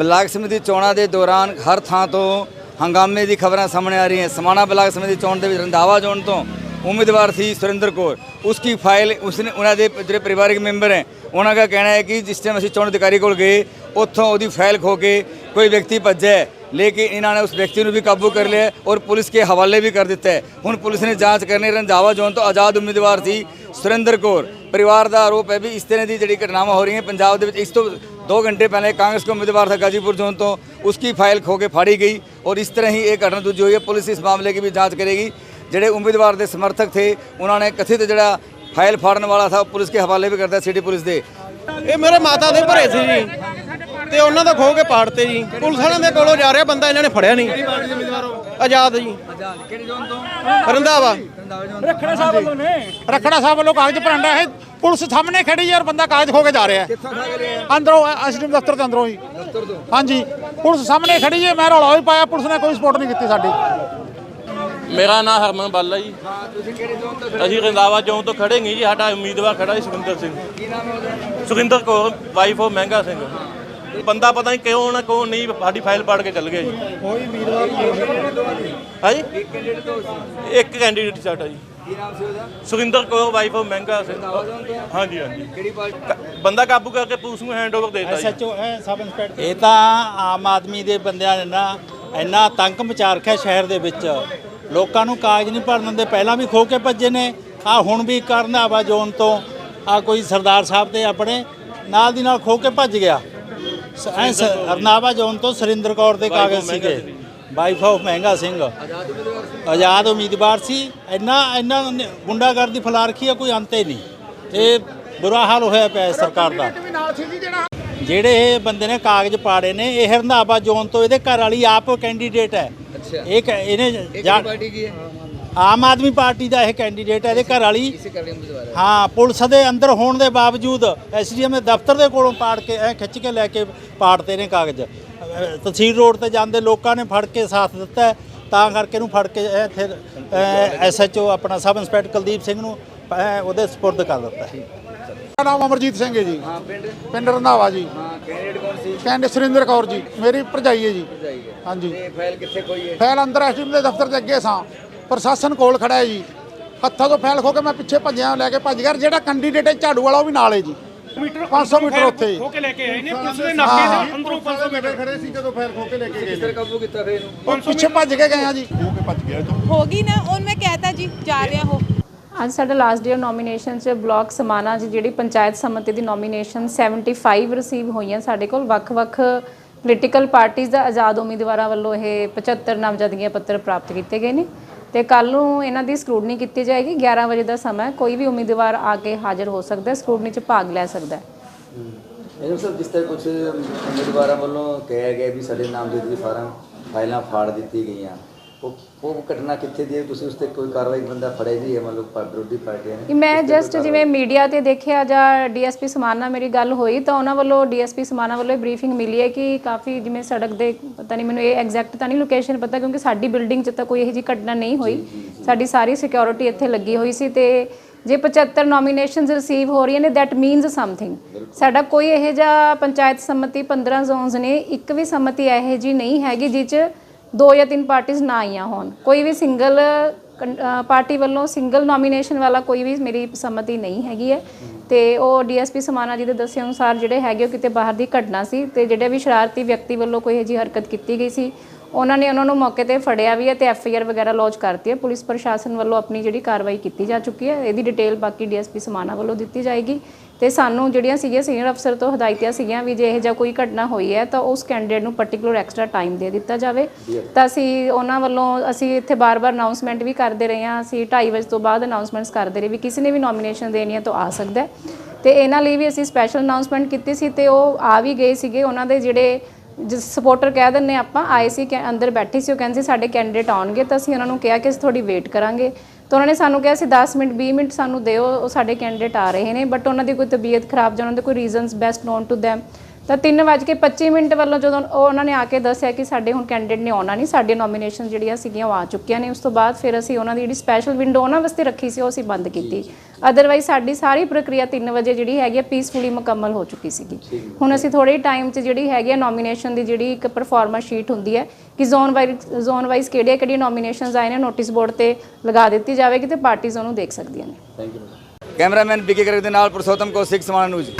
Block ਸਮਿਤੀ ਚੋਣਾਂ ਦੇ ਦੌਰਾਨ ਹਰ ਥਾਂ ਤੋਂ ਹੰਗਾਮੇ ਦੀ ਖਬਰਾਂ ਸਾਹਮਣੇ ਆ ਰਹੀਆਂ ਸਮਾਣਾ ਬਲਾਕ ਸਮਿਤੀ ਚੋਣ ਦੇ ਵਿੱਚ ਰੰਧਾਵਾ ਜ਼ੋਨ ਤੋਂ ਉਮੀਦਵਾਰ ਸੀ ਸੁਰਿੰਦਰ ਕੌਰ। ਉਸकी ਫਾਈਲ ਉਸਨੇ ਉਹਨਾਂ ਦੇ ਜਿਹੜੇ ਪਰਿਵਾਰਕ ਮੈਂਬਰ ਹੈ, ਉਹਨਾਂ ਦਾ ਕਹਿਣਾ ਹੈ ਕਿ ਜਿਸ ਟਾਈਮ ਅਸੀਂ ਚੋਣ ਅਧਿਕਾਰੀ ਕੋਲ ਗਏ, ਉੱਥੋਂ ਉਹਦੀ ਫਾਈਲ ਖੋ ਕੇ ਕੋਈ ਵਿਅਕਤੀ ਭੱਜਿਆ ਲੇਕਿਨ ਇਹਨਾਂ ਨੇ ਉਸ ਵਿਅਕਤੀ ਨੂੰ ਵੀ ਕਾਬੂ ਕਰ ਲਿਆ ਔਰ ਪੁਲਿਸ ਕੇ ਹਵਾਲੇ ਵੀ ਕਰ ਦਿੱਤਾ ਹੈ। ਹੁਣ ਪੁਲਿਸ ਨੇ ਜਾਂਚ ਕਰਨੀ ਰੰਧਾਵਾ ਜ਼ੋਨ ਤੋਂ ਆਜ਼ਾਦ ਉਮੀਦਵਾਰ ਸੀ ਸੁਰਿੰਦਰ ਕੌਰ। ਪਰਿਵਾਰ ਦਾ ਆਰੋਪ ਹੈ ਵੀ ਇਸ ਤਰ੍ਹਾਂ ਦੀ ਜਿਹੜੀ ਘਟਨਾਵਾਂ ਹੋ ਰਹੀਆਂ, ਪੰਜਾਬ ਦੇ ਵਿੱਚ ਇਸ ਤੋਂ 2 घंटे पहले कांग्रेस का उम्मीदवार था गाजीपुर जोन तो उसकी फाइल खो के फाड़ी गई और इस तरह ही एक घटना दूजी हुई है पुलिस इस मामले की भी जांच करेगी ਜਿਹੜੇ ਉਮੀਦਵਾਰ ਦੇ ਸਮਰਥਕ ਥੇ ਉਹਨਾਂ ਨੇ ਕਥਿਤ ਜਿਹੜਾ ਫਾਈਲ ਫਾੜਨ ਵਾਲਾ ਥਾ ਉਹ ਪੁਲਿਸ ਕੇ ਹਵਾਲੇ ਵੀ ਕਰਦਾ ਸਿਟੀ ਪੁਲਿਸ ਦੇ ਇਹ ਮੇਰੇ ਮਾਤਾ ਦੇ ਭਰੇ ਸੀ ਜੀ ਤੇ ਉਹਨਾਂ ਦਾ ਖੋ ਕੇ ਪਾੜਤੇ ਜੀ ਪੁਲਿਸ ਵਾਲਿਆਂ ਦੇ ਕੋਲੋਂ ਜਾ ਰਿਹਾ ਬੰਦਾ ਇਹਨਾਂ ਨੇ ਫੜਿਆ ਨਹੀਂ ਆਜ਼ਾਦ ਜੀ ਕਿਹੜੇ ਜ਼ੋਨ ਤੋਂ ਰੰਧਾਵਾ ਰੱਖੜਾ ਸਾਹਿਬ ਵੱਲੋਂ ਨੇ ਰੱਖੜਾ ਸਾਹਿਬ ਵੱਲੋਂ ਕਾਗਜ਼ ਭਰੰਡਾ ਹੈ ਪੁਲਿਸ ਸਾਹਮਣੇ ਖੜੀ ਔਰ ਬੰਦਾ ਕਾਗਜ਼ ਖੋ ਕੇ ਜਾ ਰਿਹਾ ਅੰਦਰੋਂ ਐਸਡੀਐਮ ਦਫ਼ਤਰ ਦੇ ਅੰਦਰੋਂ ਹੀ। ਹਾਂਜੀ। ਪੁਲਿਸ ਸਾਹਮਣੇ ਖੜੀ ਹੈ ਮੈਂ ਰੌਲਾ ਵੀ ਪਾਇਆ ਪੁਲਿਸ ਨੇ ਕੋਈ ਸਪੋਰਟ ਨਹੀਂ ਕੀਤੀ ਸਾਡੀ। ਮੇਰਾ ਨਾਮ ਹਰਮਨ ਬਾਲਾ ਜੀ। ਹਾਂ ਤੁਸੀਂ ਕਿਹੜੇ ਜ਼ੋਨ ਤੋਂ ਅਸੀਂ ਰੰਦਾਵਾ ਚੌਂਕ ਤੋਂ ਖੜੇ ਨਹੀਂ ਜੀ ਸਾਡਾ ਉਮੀਦਵਾਰ ਖੜਾ ਸੀ ਸੁਖਿੰਦਰ ਸਿੰਘ। ਕੀ ਨਾਮ ਹੈ ਉਹਦਾ? ਸੁਖਿੰਦਰ ਕੌਰ ਵਾਈਫ ਆਫ ਮਹਿੰਗਾ ਸਿੰਘ। ਬੰਦਾ ਪਤਾ ਨਹੀਂ ਕਿਉਂ ਨਾ ਕਿਉਂ ਨਹੀਂ ਸਾਡੀ ਫਾਈਲ ਪਾੜ ਕੇ ਚੱਲ ਗਿਆ ਜੀ। ਕੋਈ ਉਮੀਦਵਾਰ ਹਾਂਜੀ ਇੱਕ ਕੈਂਡੀਡੇਟ ਤੋਂ ਇੱਕ ਕੈਂਡੀਡੇਟ ਸਾਡਾ ਜੀ। ਕੀ ਨਾਮ ਸੀ ਉਹਦਾ? ਸੁਖਿੰਦਰ ਕੌਰ ਵਾਈਫ ਆਫ ਮਹਿੰਗਾ ਸਿੰਘ ਹਾਂਜੀ ਹਾਂਜੀ। ਕਿਹੜੀ ਪਾਰਟੀ? ਬੰਦਾ ਕਾਬੂ ਕਰਕੇ ਪੁਲਿਸ ਨੂੰ ਹੈਂਡਓਵਰ ਦੇ ਦਿੱਤਾ ਐਸਐਚਓ ਹੈ ਸਬ ਇੰਸਪੈਕਟਰ। ਇਹ ਤਾਂ ਆਮ ਆਦਮੀ ਦੇ ਬੰਦਿਆਂ ਨੇ ਨਾ ਇੰਨਾ ਆਤੰਕ ਮਚਾ ਰੱਖਿਆ ਸ਼ਹਿਰ ਦੇ ਵਿੱਚ। ਲੋਕਾਂ ਨੂੰ ਕਾਗਜ਼ ਨਹੀਂ ਭਰਨ ਦਿੰਦੇ ਪਹਿਲਾਂ ਵੀ ਖੋ ਕੇ ਭੱਜੇ ਨੇ। ਆ ਹੁਣ ਵੀ ਕਰਨਾਵਾ ਜ਼ੋਨ ਤੋਂ ਆ ਕੋਈ ਸਰਦਾਰ ਸਾਹਿਬ ਤੇ ਆਪਣੇ ਨਾਲ ਦੀ ਨਾਲ ਖੋ ਕੇ ਭੱਜ ਗਿਆ। ਐਂ ਅਰਨਾਵਾ ਜ਼ੋਨ ਤੋਂ ਸੁਰਿੰਦਰ ਕੌਰ ਦੇ ਕਾਗਜ਼ ਸੀਗੇ। ਵਾਈਫ ਆਫ ਮਹਿੰਗਾ ਸਿੰਘ ਆਜ਼ਾਦ ਉਮੀਦਵਾਰ ਸੀ ਇੰਨਾ ਇੰਨਾ ਨੇ ਗੁੰਡਾਗਰਦੀ ਫੈਲਾ ਰੱਖੀ ਹੈ ਕੋਈ ਅੰਤ ਹੀ ਨਹੀਂ ਇਹ ਬੁਰਾ ਹਾਲ ਹੋਇਆ ਪਿਆ ਸਰਕਾਰ ਦਾ ਸੀ ਜਿਹੜਾ ਇਹ ਬੰਦੇ ਨੇ ਕਾਗਜ਼ ਪਾੜੇ ਨੇ ਇਹ ਰੰਧਾਵਾ ਜ਼ੋਨ ਤੋਂ ਇਹਦੇ ਘਰ ਵਾਲੀ ਆਪ ਕੈਂਡੀਡੇਟ ਹੈ ਅੱਛਾ ਇਹ ਇਹਨੇ ਪਾਰਟੀ ਕੀ ਹੈ ਆਮ ਆਦਮੀ ਪਾਰਟੀ ਦਾ ਇਹ ਕੈਂਡੀਡੇਟ ਹੈ ਇਹਦੇ ਘਰ ਵਾਲੀ ਉਮੀਦਵਾਰ ਹੈ ਪੁਲਿਸ ਦੇ ਅੰਦਰ ਹੋਣ ਦੇ ਬਾਵਜੂਦ ਐਸਡੀਐਮ ਦੇ ਦਫ਼ਤਰ ਦੇ ਕੋਲੋਂ ਪਾੜ ਕੇ ਐ ਖਿੱਚ ਕੇ ਲੈ ਕੇ ਪਾੜਤੇ ਨੇ ਕਾਗਜ਼ ਅਹ ਤਹਿਸੀਲ ਰੋਡ ਤੇ ਜਾਂਦੇ ਲੋਕਾਂ ਨੇ ਫੜ ਕੇ ਸਾਥ ਦਿੱਤਾ ਹੈ, ਤਾਂ ਕਰਕੇ ਇਹਨੂੰ ਫੜ ਕੇ ਇਹ ਫਿਰ ਐਸਐਚਓ ਆਪਣਾ ਸਬ ਇੰਸਪੈਕਟਰ ਕੁਲਦੀਪ ਸਿੰਘ ਨੂੰ ਉਹਦੇ ਸਪੁਰਦ ਕਰ ਦਿੱਤਾ ਹੈ। ਮੇਰਾ ਨਾਮ ਅਮਰਜੀਤ ਸਿੰਘ ਹੈ ਜੀ। ਹਾਂ ਪਿੰਡ? ਪਿੰਡ ਰੰਧਾਵਾ ਜੀ। ਹਾਂ ਕੈਂਡੀਡੇਟ ਕੌਣ ਸੀ? ਕਹਿੰਦੇ ਸੁਰਿੰਦਰ ਕੌਰ ਜੀ। ਮੇਰੀ ਭਰਜਾਈ ਹੈ ਜੀ। ਜਾਈਏ ਹਾਂਜੀ। ਇਹ ਫਾਈਲ ਕਿੱਥੇ ਕੋਈ ਹੈ? ਫਾਈਲ ਅੰਦਰ ਐਸਡੀਐਮ ਦੇ ਦਫ਼ਤਰ ਦੇ ਅੱਗੇ ਸਾਂ। ਪ੍ਰਸ਼ਾਸਨ ਕੋਲ ਖੜਾ ਹੈ ਜੀ। ਹੱਥਾਂ ਤੋਂ ਫਾਈਲ ਖੋ ਕੇ ਮੈਂ ਪਿੱਛੇ ਭੱਜਿਆ ਲੈ ਕੇ ਭੱਜ ਗਿਆ। ਜਿਹੜਾ ਕੈਂਡੀਡੇਟ ਹੈ ਝਾੜੂ ਵਾਲਾ ਉਹ ਵੀ ਨਾਲ ਹੈ ਜੀ। 500 ਮੀਟਰ ਉੱਥੇ ਹੀ। ਹੋ ਕੇ ਲੈ ਕੇ ਆਏ ਨੇ ਪੁਲਿਸ ਦੇ ਹਾਂ। ਨਾਕੇ ਦੇ ਅੰਦਰੋਂ 500 ਮੀਟਰ ਖੜੇ ਸੀ ਜਦੋਂ ਫਾਈਲ ਖੋ ਕੇ ਲੈ ਕੇ ਕਿਸ ਤਰ੍ਹਾਂ ਕਾਬੂ ਕੀਤਾ ਫੇਰ ਇਹਨੂੰ? ਉਹ ਪਿੱਛੇ ਭੱਜ ਕੇ ਗਏ ਆ ਜੀ। ਹੋ ਗਈ ਨਾ ਉਹ ਮੈਂ ਕਹਿਤਾ ਜੀ ਜਾ ਰਿਹਾ ਹੋ ਅੱਜ ਸਾਡਾ ਲਾਸਟ ਡੇ ਨੋਮੀਨੇਸ਼ਨ ਚ ਬਲਾਕ ਸਮਾਨਾ 'ਚ ਜਿਹੜੀ ਪੰਚਾਇਤ ਸਮਿਤੀ ਦੀ ਨੋਮੀਨੇਸ਼ਨ 75 ਰਿਸੀਵ ਹੋਈਆਂ ਸਾਡੇ ਕੋਲ ਵੱਖ-ਵੱਖ ਪੋਲੀਟੀਕਲ ਪਾਰਟੀਆਂ ਦਾ ਆਜ਼ਾਦ ਉਮੀਦਵਾਰਾਂ ਵੱਲੋਂ ਇਹ 75 ਨਾਮਜ਼ਦਗੀਆਂ ਪੱਤਰ ਪ੍ਰਾਪਤ ਕੀਤੇ ਗਏ ਨੇ। ਤੇ ਕੱਲ ਨੂੰ ਇਹਨਾਂ ਦੀ ਸਕਰੂਟਨੀ ਕੀਤੀ ਜਾਏਗੀ 11 ਵਜੇ ਦਾ ਸਮਾਂ ਕੋਈ ਵੀ ਉਮੀਦਵਾਰ ਆ ਕੇ ਹਾਜ਼ਰ ਹੋ ਸਕਦਾ ਹੈ ਸਕਰੂਟਨੀ 'ਚ ਭਾਗ ਲੈ ਸਕਦਾ ਹੈ। ਇਹ ਸਰ, ਜਿਸ ਤਰ੍ਹਾਂ ਕੁਝ ਉਮੀਦਵਾਰਾਂ ਵੱਲੋਂ ਕਿਹਾ ਗਿਆ ਵੀ ਸਾਡੇ ਨਾਮ ਦੇ ਫਾਰਮ ਫਾਈਲਾਂ ਫਾੜ ਦਿੱਤੀ ਗਈਆਂ ਉਹ ਉਹ ਘਟਨਾ ਕਿੱਥੇ ਦੀ ਹੈ? ਤੁਸੀਂ ਉਸ ਤੇ ਕੋਈ ਕਾਰਵਾਈ ਬੰਦਾ ਫੜਿਆ ਜੀ ਹੈ ਮਤਲਬ ਵਿਰੋਧੀ ਪਾਰਟੀਆਂ ਨੇ। ਮੈਂ ਜਸਟ ਜਿਵੇਂ ਮੀਡੀਆ ਤੇ ਦੇਖਿਆ ਜਾਂ ਡੀਐਸਪੀ ਸਮਾਨਾ ਮੇਰੀ ਗੱਲ ਹੋਈ ਤਾਂ ਉਹਨਾਂ ਵੱਲੋਂ ਡੀਐਸਪੀ ਸਮਾਨਾ ਵੱਲੋਂ ਬਰੀਫਿੰਗ ਮਿਲੀ ਹੈ ਕਿ ਕਾਫੀ ਜਿਵੇਂ ਸੜਕ ਦੇ ਪਤਾ ਨਹੀਂ ਮੈਨੂੰ ਇਹ ਐਗਜ਼ੈਕਟ ਤਾਂ ਨਹੀਂ ਲੋਕੇਸ਼ਨ ਪਤਾ ਕਿਉਂਕਿ ਸਾਡੀ ਬਿਲਡਿੰਗ 'ਚ ਤਾਂ ਕੋਈ ਇਹੋ ਜਿਹੀ ਘਟਨਾ ਨਹੀਂ ਹੋਈ। ਸਾਡੀ ਸਾਰੀ ਸਿਕਿਉਰਿਟੀ ਇੱਥੇ ਲੱਗੀ ਹੋਈ ਸੀ ਤੇ ਜੇ 75 ਨੋਮੀਨੇਸ਼ਨਸ ਰਿਸੀਵ ਹੋ ਰਹੀਆਂ ਨੇ ਦੈਟ ਮੀਨਸ ਸਮਥਿੰਗ ਸਾਡਾ ਕੋਈ ਇਹੋ ਜਿਹਾ ਪੰਚਾਇਤ ਸੰਮਤੀ 15 ਜ਼ੋਨਸ ਨੇ ਇੱਕ ਵੀ ਸੰਮਤੀ ਇਹੋ ਜੀ ਨਹੀਂ ਹੈਗੀ ਜਿਹ 'ਚ ਦੋ ਜਾਂ ਤਿੰਨ ਪਾਰਟੀਆਂ ਨਾ ਆਈਆਂ ਹੋਣ। ਕੋਈ ਵੀ ਸਿੰਗਲ ਪਾਰਟੀ ਵੱਲੋਂ ਸਿੰਗਲ ਨੋਮੀਨੇਸ਼ਨ ਵਾਲਾ ਕੋਈ ਵੀ ਮੇਰੀ ਸੰਮਤੀ ਨਹੀਂ ਹੈਗੀ ਹੈ। ਤੇ ਉਹ ਡੀਐਸਪੀ ਸਮਾਨਾ ਜੀ ਦੇ ਦੱਸੇ ਅਨੁਸਾਰ ਜਿਹੜੇ ਹੈਗੇ ਉਹ ਕਿਤੇ ਬਾਹਰ ਦੀ ਘਟਨਾ ਸੀ ਤੇ ਜਿਹੜੇ ਵੀ ਸ਼ਰਾਰਤੀ ਵਿਅਕਤੀ ਵੱਲੋਂ ਕੋਈ ਇਹੋ ਜਿਹੀ ਹਰਕਤ ਕੀਤੀ ਗਈ ਸੀ ਉਹਨਾਂ ਨੇ ਉਹਨਾਂ ਨੂੰ ਮੌਕੇ ਤੇ ਫੜਿਆ ਵੀ ਹੈ ਤੇ ਆਰ ਵਗੈਰਾ ਲੌਂਚ ਕਰਤੀ ਹੈ। ਪੁਲਿਸ ਪ੍ਰਸ਼ਾਸਨ ਵੱਲੋਂ ਆਪਣੀ ਜਿਹੜੀ ਕਾਰਵਾਈ ਕੀਤੀ ਜਾ ਚੁੱਕੀ ਹੈ। ਇਹਦੀ ਡਿਟੇਲ ਬਾਕੀ ਡੀਐਸਪੀ ਸਮਾਨਾ ਵੱਲੋਂ ਦਿੱਤੀ ਜਾਏਗੀ। ਤੇ ਸਾਨੂੰ ਜਿਹੜੀਆਂ ਸੀਗੀਆਂ ਸੀਨੀਅਰ ਅਫਸਰ ਤੋਂ ਹਦਾਇਤਾਂ ਸੀਗੀਆਂ ਵੀ ਜੇ ਇਹ ਜਿਹਾ ਕੋਈ ਘਟਨਾ ਹੋਈ ਹੈ ਤਾਂ ਉਸ ਕੈਂਡੀਡੇਟ ਨੂੰ ਪਾਰਟਿਕੂਲਰ ਐਕਸਟਰਾ ਟਾਈਮ ਦੇ ਦਿੱਤਾ ਜਾਵੇ। ਤਾਂ ਅਸੀਂ ਉਹਨਾਂ ਵੱਲੋਂ ਅਸੀਂ ਇੱਥੇ ਬਾਰ-ਬਾਰ ਅਨਾਉਂਸਮੈਂਟ ਵੀ ਕਰਦੇ ਰਹੇ ਹਾਂ। ਅਸੀਂ 2:30 ਵਜੇ ਤੋਂ ਬਾਅਦ ਅਨਾਉਂਸਮੈਂਟਸ ਕਰਦੇ ਰਹੇ ਵੀ ਕਿਸੇ ਨੇ ਵੀ ਨੋਮੀਨੇਸ਼ਨ ਦੇਣੀ ਹੈ ਤਾਂ ਆ ਸਕਦਾ ਹੈ। ਤੇ ਇਹਨਾਂ ਲਈ ਵੀ ਅਸੀਂ ਸਪੈਸ਼ਲ ਅਨਾਉਂਸਮੈਂਟ ਕੀਤੀ ਸੀ ਤੇ ਉਹ ਆ ਵੀ ਗਏ ਸੀਗੇ। ਉਹਨਾਂ ਦੇ ਜਿਹੜੇ ਜਿਸ ਸਪੋਰਟਰ ਕਹਿ ਦਿੰਨੇ ਆਪਾਂ, ਆਏ ਸੀ ਕਿ ਅੰਦਰ ਬੈਠੇ ਸੀ, ਉਹ ਕਹਿੰਦੇ ਸੀ, ਸਾਡੇ ਕੈਂਡੀਡੇਟ ਆਉਣਗੇ ਤਾਂ ਅਸੀਂ ਉਹਨਾਂ ਨੂੰ ਕਿਹਾ ਕਿ ਅਸੀਂ ਥੋੜੀ ਵੇਟ ਕਰਾਂਗੇ। ਤਾਂ ਉਹਨਾਂ ਨੇ ਸਾਨੂੰ ਕਿਹਾ ਸੀ 10 ਮਿੰਟ 20 ਮਿੰਟ ਸਾਨੂੰ ਦਿਓ, ਉਹ ਸਾਡੇ ਕੈਂਡੀਡੇਟ ਆ ਰਹੇ ਨੇ ਬਟ ਉਹਨਾਂ ਦੀ ਕੋਈ ਤਬੀਅਤ ਖਰਾਬ ਜਾਂ ਉਹਨਾਂ ਦੇ ਕੋਈ reasons best known to them ਤਾਂ 3:25 ਮਿੰਟ ਵੱਲੋਂ ਜਦੋਂ ਉਹ ਉਹਨਾਂ ਨੇ ਆ ਕੇ ਦੱਸਿਆ ਕਿ ਸਾਡੇ ਹੁਣ ਕੈਂਡੀਡੇਟ ਨੇ ਆਉਣਾ ਨਹੀਂ ਸਾਡੇ ਨੋਮੀਨੇਸ਼ਨ ਜਿਹੜੀਆਂ ਸੀਗੀਆਂ ਉਹ ਆ ਚੁੱਕੀਆਂ ਨੇ। ਉਸ ਤੋਂ ਬਾਅਦ ਫਿਰ ਅਸੀਂ ਉਹਨਾਂ ਦੀ ਜਿਹੜੀ ਸਪੈਸ਼ਲ ਵਿੰਡੋ ਉਹਨਾਂ ਵਾਸਤੇ ਰੱਖੀ ਸੀ ਉਹ ਅਸੀਂ ਬੰਦ ਕੀਤੀ। ਅਦਰਵਾਈਜ਼ ਸਾਡੀ ਸਾਰੀ ਪ੍ਰਕਿਰਿਆ 3 ਵਜੇ ਜਿਹੜੀ ਹੈਗੀ ਹੈ ਪੀਸਫੁਲੀ ਮੁਕੰਮਲ ਹੋ ਚੁੱਕੀ ਸੀਗੀ। ਹੁਣ ਅਸੀਂ ਥੋੜੇ ਟਾਈਮ 'ਚ ਜਿਹੜੀ ਹੈਗੀ ਹੈ ਨੋਮੀਨੇਸ਼ਨ ਦੀ ਜਿਹੜੀ ਇੱਕ ਪਰਫਾਰਮਾ ਸ਼ੀਟ ਹੁੰਦੀ ਹੈ ਕਿ ਜ਼ੋਨ ਵਾਈਜ਼ ਜ਼ੋਨ ਵਾਈਜ਼ ਕਿਹੜੀਆਂ ਕਿਹੜੀਆਂ ਨੋਮੀਨੇਸ਼ਨਸ ਆਏ ਨੇ ਨੋਟਿਸ ਬੋਰਡ ਤੇ ਲਗਾ ਦਿੱਤੀ ਜਾਵੇਗੀ ਤੇ ਪਾਰਟੀਆਂ ਉਹਨੂੰ ਦੇਖ ਸਕਦੀਆਂ ਨੇ। ਕੈਮਰਾਮੈਨ ਬੀਕੇ ਗਰਗ ਦੇ ਨਾਲ ਪੁਰਸ਼ੋਤਮ ਕੌਸ਼ਿਕ ਸਮਾਣਾ ਨਿਊਜ਼